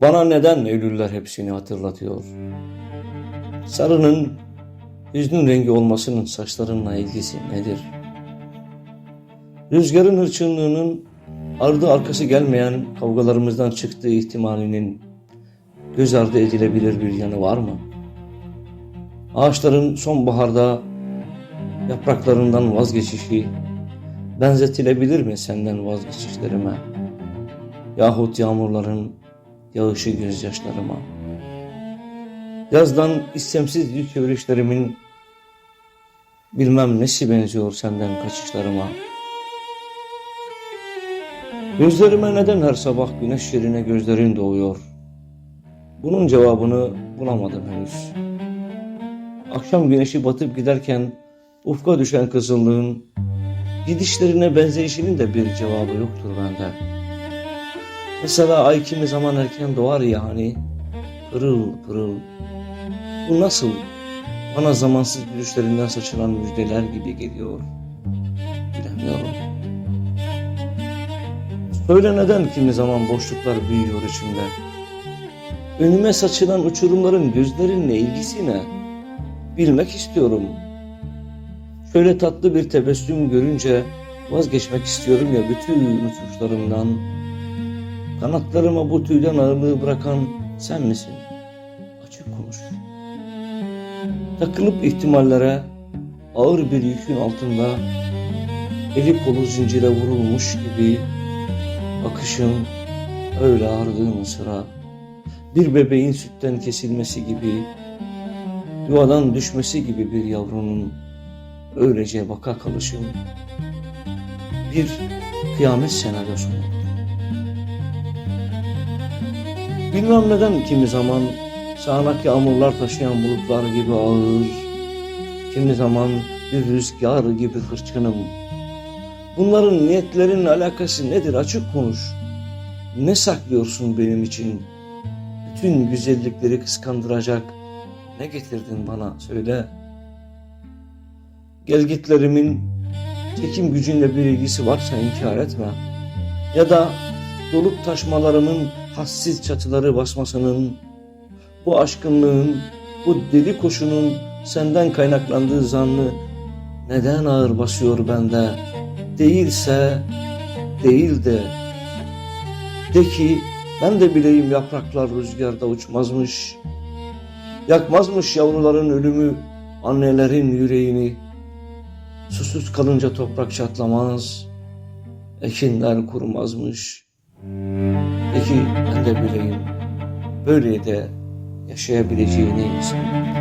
Bana neden Eylüller hepsini hatırlatıyor? Sarının hüznün rengi olmasının saçlarınla ilgisi nedir? Rüzgarın hırçınlığının ardı arkası gelmeyen kavgalarımızdan çıktığı ihtimalinin göz ardı edilebilir bir yanı var mı? Ağaçların sonbaharda yapraklarından vazgeçişi benzetilebilir mi senden vazgeçişlerime? Yahut yağmurların yağışı gözyaşlarıma? Yazdan istemsiz yüz çevirişlerimin bilmem nesi benziyor senden kaçışlarıma? Gözlerime neden her sabah güneş yerine gözlerin doğuyor? Bunun cevabını bulamadım henüz. Akşam güneşi batıp giderken ufka düşen kızıllığın gidişlerine benzeyişinin de bir cevabı yoktur bende. Mesela ay kimi zaman erken doğar ya hani pırıl pırıl. Bu nasıl bana zamansız gülüşlerinden saçılan müjdeler gibi geliyor. Bilemiyorum. Söyle neden kimi zaman boşluklar büyüyor içimde? Önüme saçılan uçurumların gözlerinle ilgisi ne? Bilmek istiyorum. Şöyle tatlı bir tebessüm görünce vazgeçmek istiyorum ya bütün uçuşlarımdan. Kanatlarıma bu tüyden ağırlığı bırakan sen misin? Açık konuş. Takılıp ihtimallere ağır bir yükün altında eli kolu zincire vurulmuş gibi bakışın öyle ağrıdığın sıra bir bebeğin sütten kesilmesi gibi yuvadan düşmesi gibi bir yavrunun öylece baka kalışın bir kıyamet senaryosu Bilmem neden kimi zaman sağanak yağmurlar taşıyan bulutlar gibi ağır, kimi zaman bir rüzgar gibi hırçınım. Bunların niyetlerin alakası nedir açık konuş. Ne saklıyorsun benim için? Bütün güzellikleri kıskandıracak ne getirdin bana söyle. Gelgitlerimin çekim gücünle bir ilgisi varsa inkar etme. Ya da dolup taşmalarımın hassiz çatıları basmasının, bu aşkınlığın, bu deli koşunun senden kaynaklandığı zannı neden ağır basıyor bende? Değilse değil de de ki ben de bileyim yapraklar rüzgarda uçmazmış. Yakmazmış yavruların ölümü annelerin yüreğini. Susuz kalınca toprak çatlamaz. Ekinler kurumazmış. Peki ben de bileyim böyle de yaşayabileceğini insan.